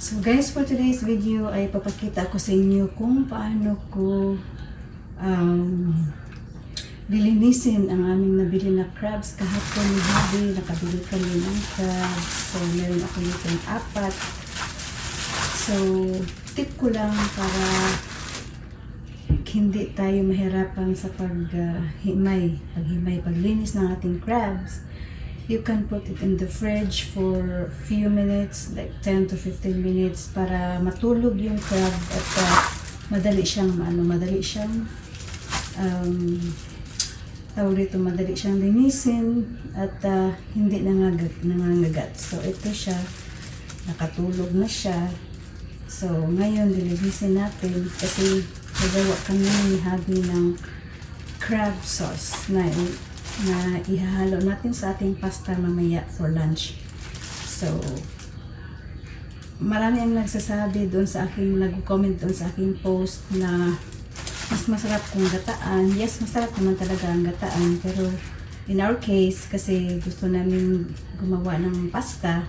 So guys, for today's video ay papakita ko sa inyo kung paano ko um, lilinisin ang aming nabili na crabs. Kahapon ni Habi, nakabili kami ng crabs. So meron ako dito ng apat. So tip ko lang para hindi tayo mahirapan sa paghimay, paghimay, paglinis ng ating crabs. You can put it in the fridge for few minutes, like 10 to 15 minutes para matulog yung crab at uh, madali siyang ano, madali siyang um, tawag dito, madali siyang linisin at uh, hindi nangagat, nangangagat. So, ito siya, nakatulog na siya. So, ngayon, lilinisin natin kasi gagawa kami ni Habi ng crab sauce na, na ihahalo natin sa ating pasta mamaya for lunch. So, marami ang nagsasabi doon sa aking, nag-comment doon sa aking post na mas masarap kung gataan. Yes, masarap naman talaga ang gataan. Pero in our case, kasi gusto namin gumawa ng pasta,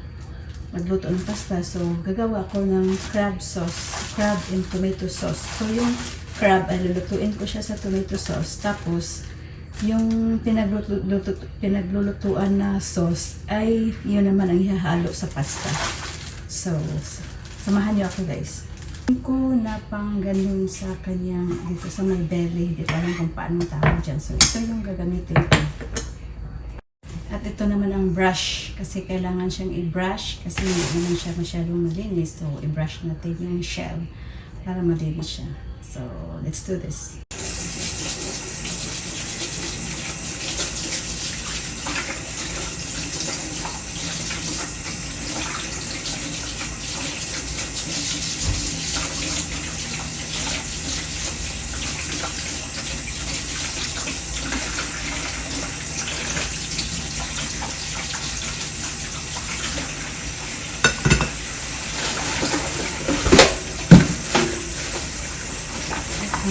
magluto ng pasta. So, gagawa ko ng crab sauce, crab and tomato sauce. So, yung crab ay lulutuin ko siya sa tomato sauce. Tapos, yung pinagluluto, pinaglulutuan na sauce ay yun naman ang ihahalo sa pasta. So, samahan niyo ako guys ko na pang ganun sa kanyang dito sa my belly. Hindi ko alam kung paano tawag dyan. So, ito yung gagamitin ko. At ito naman ang brush. Kasi kailangan siyang i-brush. Kasi hindi naman siya masyadong malinis. So, i-brush natin yung shell para malinis siya. So, let's do this.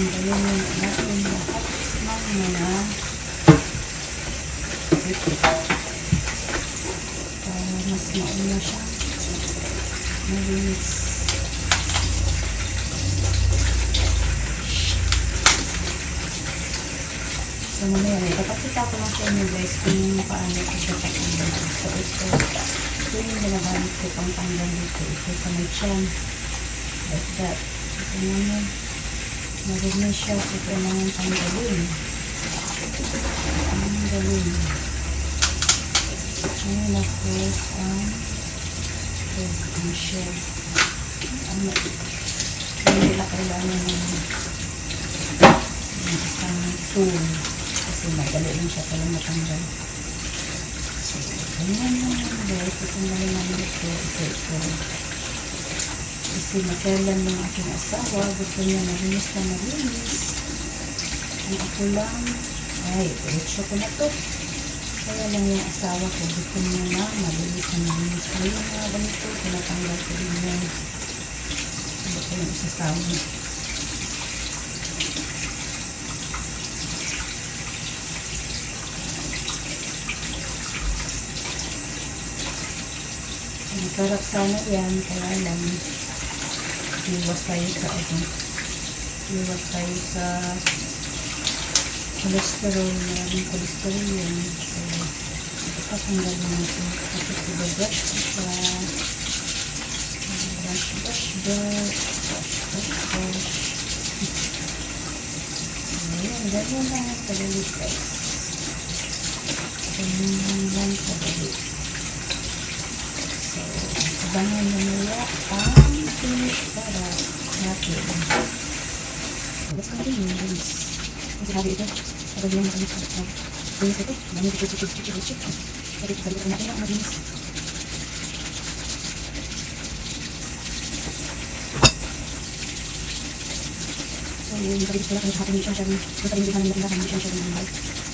Ang galing na natin lahat ng mga para mas mauna siya. Malinis. So, mamaya, ipapakita ko lang sa inyo guys kung paano ko siya patanggal. So, ito, ito yung ginagamit ko pang tanggal dito. Ito sa may tiyan. Like that. Ito naman. Marinig siya ito naman tanggalin. Tanggalin. Ngayon na first ang first ang shell. Hindi nila kailangan ng ng isang tool kasi madali lang siya pala matanggal. So, ganyan lang guys. Itanggalin namin ito. Ito, ito. Kasi matyalan ng aking asawa, gusto niya malinis na malinis. Ang ako lang, ay, diretso ko na to. Kaya lang yung asawa ko, gusto niya na malinis na malinis. Ngayon nga ganito, tinatanggal ko din yan. Hindi ko yung isasawa. Masarap sana yan, kaya lang iwas tayo sa ano, iwas tayo sa cholesterol, maraming cholesterol yan. So, ito pa tanggal na natin. Kasi sibagat sa brush, brush, brush, brush, brush. Ayan, ganyan lang ang kadali guys. Ganyan lang kadali. So, abangan na nila ang finish para natin. Let's continue. Guys. Kasi sabi ito, sabi lang natin sa Linis ito. Dami ito, chip, chip, chip, chip. Sabi ito, sabi ito natin ang malinis. So, yung sabi lang kung hapon siya siya, basta hindi namin natin natin siya siya ng mahal.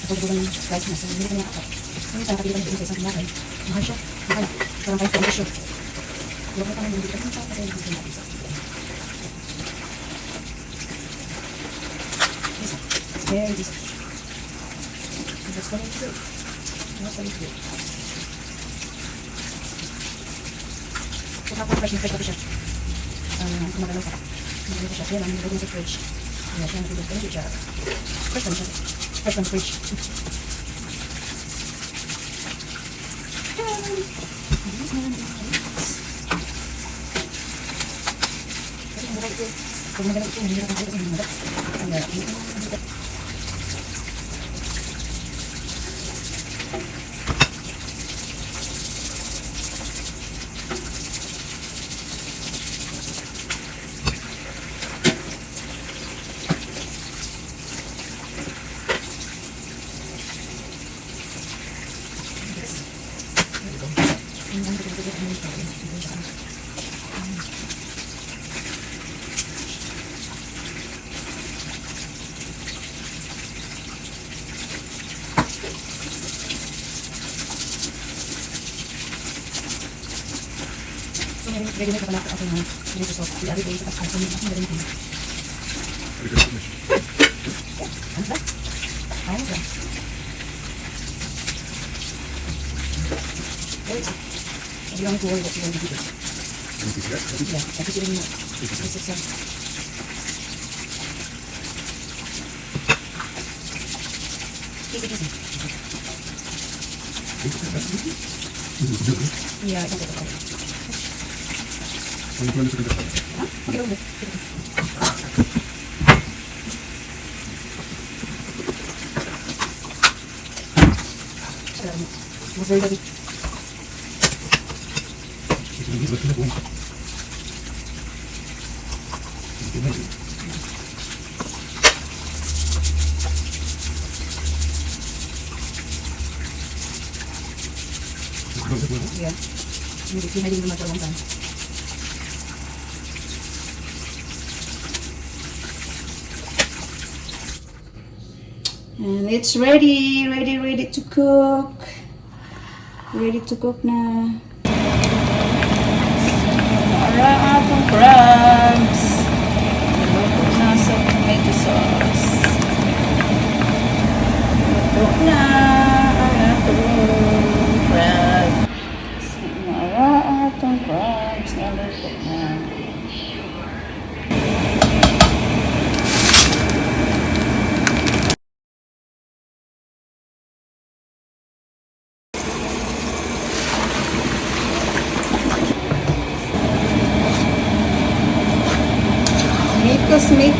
Tapos ko lang slice na, so hindi ko niya ako. Ngayon, sa kapilitan ko sa isang mahal. Mahal siya, mahal. Parang kahit kong siya. Huwag mo pa naman dito. Kasi natin what it's do. That's what it's do. Kung ako fresh na fresh ako siya. Um, kumagalaw ka. Kumagalaw ka siya. Kaya lang, nilagay sa fridge. Kaya siya nilagay sa fridge. Fresh lang siya. Right from fridge. So, ngayon, ready na kapalata ako ng dito sa the other day, tapos ako nito, meron din. Ano ba? Ano ba? Wait. You don't have to worry what you're going to do. Yeah, tapos yung this is um, Easy, easy. Yeah, I think Iya. Ini di sini di rumah teman-teman. And it's ready, ready, ready to cook. Ready to cook na. Para atong crabs. Luto na sa tomato sauce. Luto na ang atong crabs. Para atong crabs na luto na.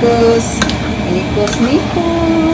Mikos. Mikos, mikos,